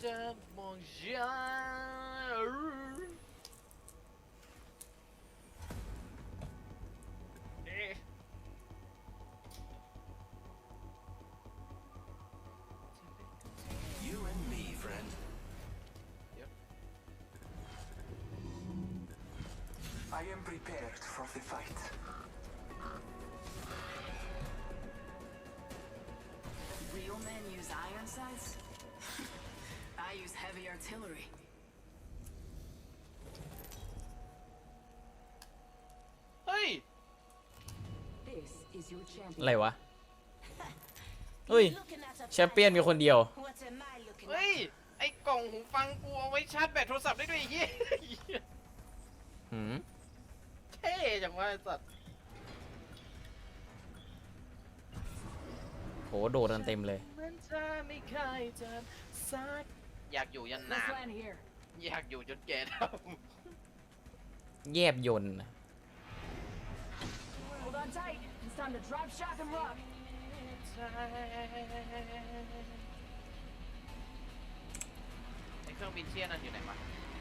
Mr. Bonjour. You and me, friend. Yep. I am prepared for the fight. Real men use iron sights? I use heavy artillery. เฮ้ย This is your อะไร champion. วะ เฮ้ย แชมเปี้ยนมีคนเดียว What am I looking เฮ้ย ไอ้กล่องหูฟังกูเอาไว้ชาร์จแบตโทรศัพท์ได้ด้วยไอ้เหี้ยหืมเท่จังวะไอ้สัตว์โห โดดกันเต็มเลย มันจะไม่เคยเจอสัก อยากอยู่ยันนา Let's น land here. อยากอยู่จนแก่เท่าแยบยนต์น่ะ Hold on tight. It's time to drop, shock, and rock. ไอ้เครื่องบินเชี่ยนั่นอยู่ไหนวะ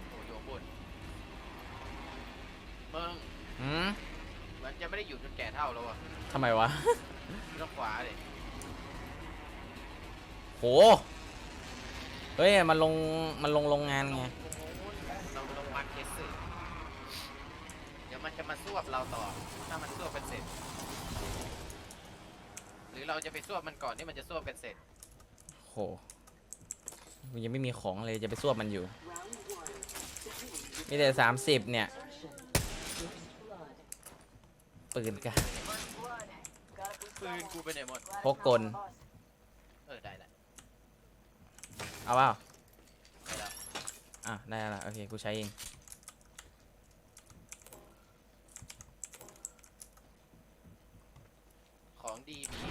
โอ้โยบนมึงหืมเหมันจะไม่ได้อยู่จนแก่เท่าแล้วอะทำไมวะอยู่ทางขวาเลยโห เฮ้ยมันลงมันลงโรงงานไงเราลงมาร์เก็ตสิเดี๋ยวมันจะมาสวบเราต่อ ถ้ามันสวบเป็นเสร็จ หรือเราจะไปสวบมันก่อนที่มันจะสวบเป็นเสร็จ โหมันยังไม่มีของเลยจะไปสวบมันอยู่ มีแต่สามสิบเนี่ยปืนกันปืนกูไปไหนหมดพกกล เออได้แหละ เอาเปล่าได้แล้วอะได้แล้วล่ะโอเคกูใช้เองของดีมี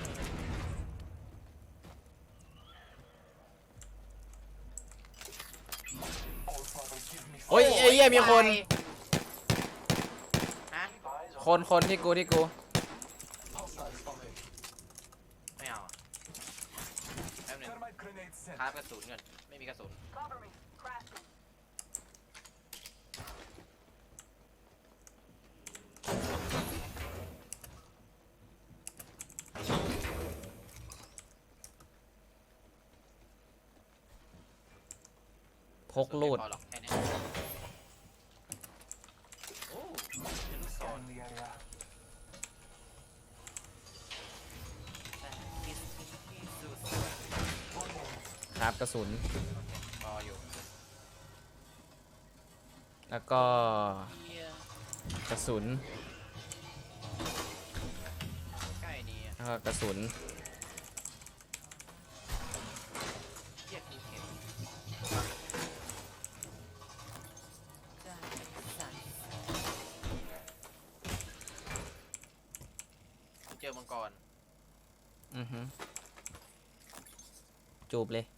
โอ้ยไอ้เหี้ยมีคน ฮะคนคนที่กูที่กู Hostiles following. ไม่เอาอะแป๊บหนึง Thermite grenade sent. คราฟกระสุนเงินไม่มีกระสุน Cover me. Craftsman. พกลูด ไม่พอหรอกแค่นี้โอ้จะลูกศร Scan the area. แต่คิดที่สุด ครับกระสุนพออยู่แล้วก็เฮียกระสุนใกล้ดีอะแล้วก็กระสุนเฮียคือเข็มได้สั่นกูเจอมังกรอือฮึจูบเลยมันจะ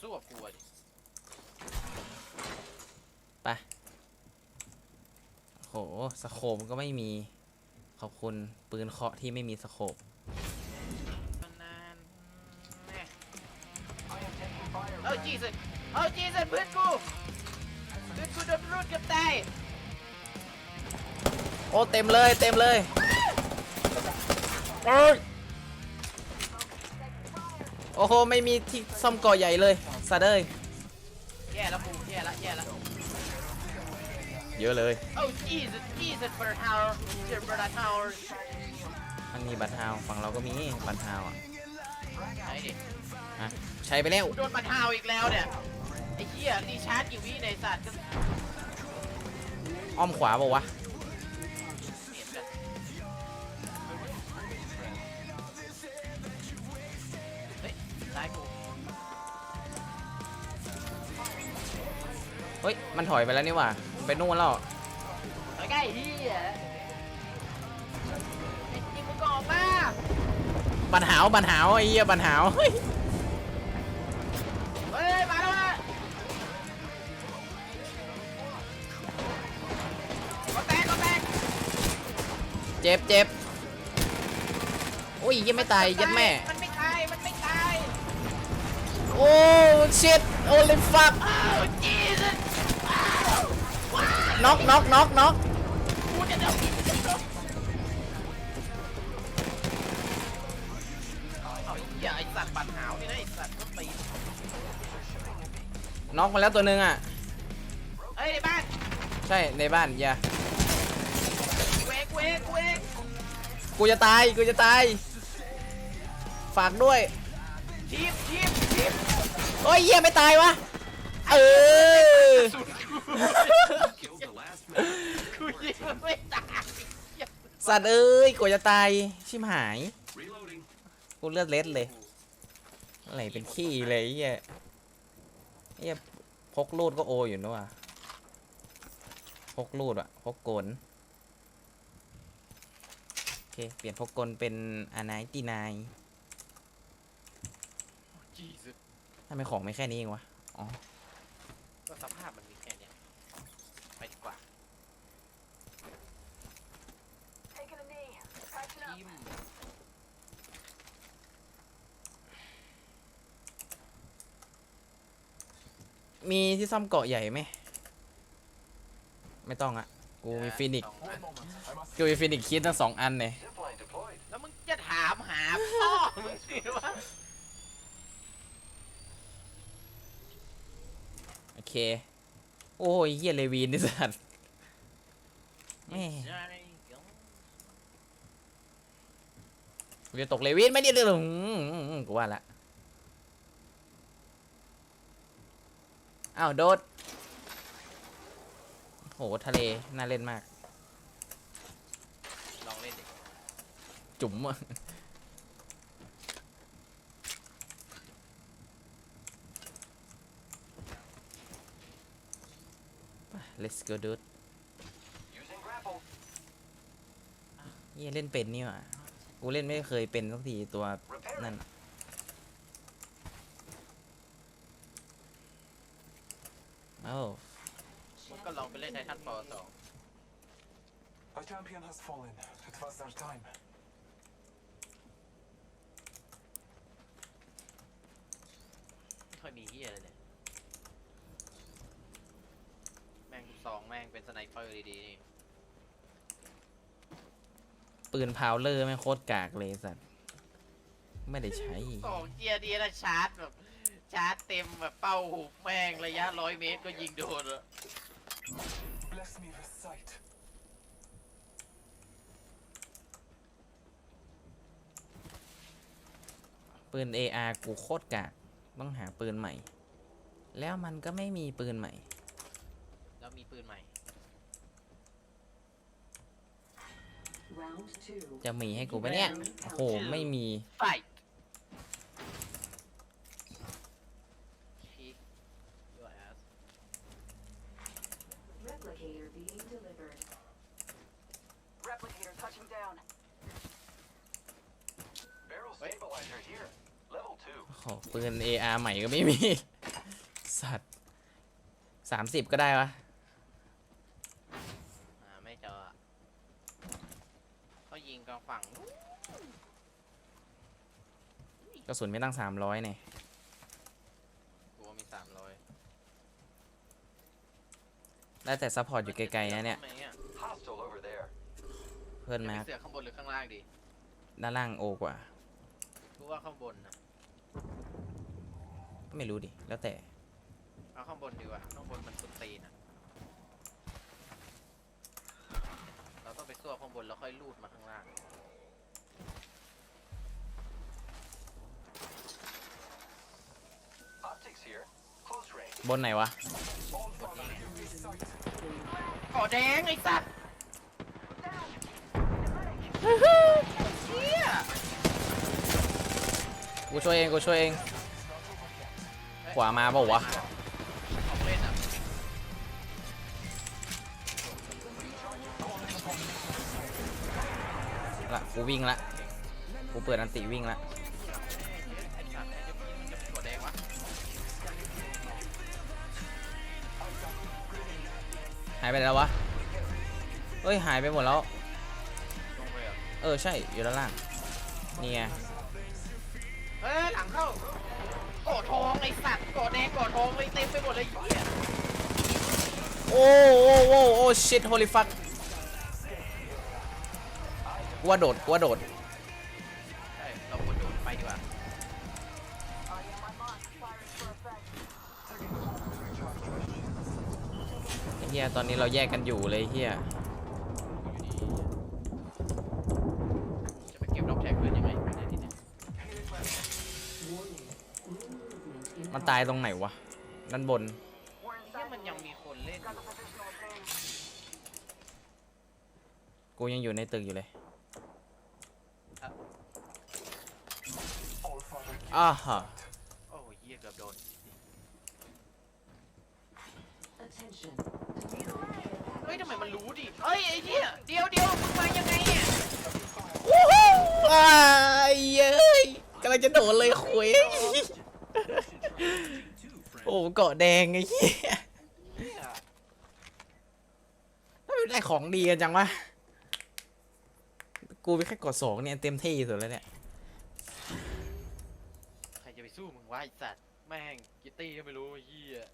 สู้กับกูอะดิไปโหสโคปก็ไม่มี ขอบคุณปืนเคาะที่ไม่มีสโคปมันนานแม่เอ้าจีสันเอ้าจีสันเพื่อนกูเพื่อนกูโดนรูดเกับตายโอ้เต็มเลยเต็มเลยโอ้ยโอ้โหไม่มีที่ซ่อมก่อใหญ่เลย สัตว์เอ้ยแย่แล้วกูแย่แล้วแย่แล้วเยอะเลยเอ้าจีสันจีสันเบิร์ดฮาวเจอเบิร์ดฮาวมันมีบัตรฮาวฝั่งเราก็มีบัตรฮาวอะไหนดิอะใช้ไปแล้ว กูโดนบัตรฮาวอีกแล้วเนี่ยไอ้เหี้ยรีชาร์จกี่วิในสัตว์ก็อ้อมขวาบอกวะ เฮ้ย มันถอยไปแล้วนี่หว่ามันไปนู่นแล้ว ไปใกล้เหี้ยไอ้จริงมึงก็ออกมาบันหาวบันหาวไอ้เหี้ยบันหาวเฮ้ยเฮ้ย มาแล้วมาก็แตกก็แตกเจ็บเจ็บโอ้ยยังไม่ตายยัดแม่ มันไม่ตาย มันไม่ตาย โอ้ชิตโอ้ลิฟักโอ้จีส น็อกน็อกน็อกน็อกกูจะเดาเอาอย่าไอสัตว์ปัดหาวนี่นะไอสัตว์ก็ตีน็อกมาแล้วตัวหนึ่งอะ เฮ้ยในบ้านใช่ในบ้านอย่าเวกเวกเวกกูจะตายกูจะตาย ฝากด้วยทีบทีบทีบโอ้ยเหี้ยไม่ตายวะเออกูยิงมัน ไม่ตายสัตว์เอ้ยกูจะตายชิมหายกูเลือดเล็ดเลย อะไรเป็นขี้เลยไอ้เหี้ยเหี้ยพกลูดก็โออยู่นะว่ะพกลูดอะพกกลโอเค เปลี่ยนพกกลเป็นอาไนตีนายจีสทำไมของไม่แค่นี้เองวะอ๋อก็สภาพมันมีแค่เนี้ยไปดีกว่า Taking a knee. Patching up. ทีม มีที่ซ่อมเกาะใหญ่ไหม ไม่ต้องอะกูมีฟินิกซ์สองอัน I must กูมีฟินิกซ์คิดทั้งสองอันเลย zipline deployed. แล้วมึงจะถามหาพ่อมึงสิวะโอเค โอ้ยเฮียเลวีนนี่สัตว์แม่กูจะตกเลวีนไหม่เนี่ยเดี๋ยวอืมอืมอืมกูว่าละ อ้าวโดด โหทะเล น่าเล่นมาก ลองเล่นดิจุ๋มอะไป let's go dude Using grapple. เฮียเล่นเป็นนี่หว่ากูเล่นไม่เคยเป็นสักทีตัว Repair นั่นเอ้ามึงก็ลองไปเล่นไททันฟอร์สอง A champion has fallen. It was their time. ไม่ค่อยมีเฮียเลยเนี่ยแม่งลูกซองแม่งเป็นสไนเปอร์ดีๆนี่ปืนพาวเลอร์ไม่งโคตรกากเลยสัตว์ไม่ได้ใช้ สองเจียดีนะชาร์จแบบ ชาร์จเต็มแบบเป้าหุบแม่งระยะร้อยเมตรก็ยิงโดนอะ Bless me with sight. ปืน AR กูโคตรกากต้องหาปืนใหม่ แล้วมันก็ไม่มีปืนใหม่ แล้วมีปืนใหม่ Round two. จะมีให้กูปะเนี่ย โอ้โห ไม่มี ไฟพีคด้วยแอส Replicator being delivered. Replicator touching down. Barrel Wait. stabilizer here. Level 2. โอ้โห ปืน AR ใหม่ก็ไม่มี สัตว์สามสิบก็ได้วะอ่าไม่เจออะเขายิงกลางฝั่งนู้นกระสุนไม่ตั้งสามร้อยเนี่ยกูว่ามีสามร้อยได้แต่ซัพพอร์ตอยู่ไกลๆนะเนี่ย Hostile over there. เพื่อนจะมามีเสือข้างบนหรือข้างล่างดีด้านล่างโอกว่า กูว่าข้างบนนะ ไม่รู้ดิ แล้วแต่ เอาข้างบนดีกว่าข้างบนมันสุดตีนอะเราต้องไปสู้ข้างบนแล้วค่อยลูดมาข้างล่าง Optics here. Close range. บนไหนวะ All from enemy sight. เกาะแดงไอ้สัตว์เชี่ยกูช่วยเอง กูช่วยเองข วามาเปล่าวะละกูวิ่งละกูเปิดอันติวิ่งละหายไปแล้ววะเฮ้ยหายไปหมดแล้ว เออใช่อยู่ด้านล่างนี่ไงเฮ้ยหลังเข้า กาะทองไอ้สัตว์กาะแดงกอดทองเลยเต็มไปหมดเลยไอ้เหี้ยโอ้โอ้โอ้โอ้ shit holy fuck กว่าโดดกว่าโดดใช่เราควรโดดไปดีกว่าไอ้เฮียตอนนี้เราแยกกันอยู่เลยเฮีย จะไปเก็บดอกแท็กเพื่อนยังไงเนี่ยทีเนี้ย มัน ตายตรงไหนวะด้านบนเหี้ยมันยังมีคนเล่นอยู่กูยังอยู่ในตึกอยู่เลย All father อ้าฮะโอ้ยเหี้ยเกือบโดน Attention. เฮ้ยทำไมมันรู้ดิเฮ้ยไอ้เหี้ยเดี๋ยวเดี๋ยวมึงมายังไงเนี่ยวู้ฮู้อ้ายเย้ยกำลังจะโดดเลยคุยโอ้เกาะแดงไอ้เหี้ยเนี่ยทำไมไรของดีกันจังวะ กูไปแค่เกาะสองเนี่ยเต็มที่สุดแล้วเนี่ย ใครจะไปสู้มึงวะไอ้สัตว์แม่งกิตตี้ก็ไม่รู้ไอ้เหี้ย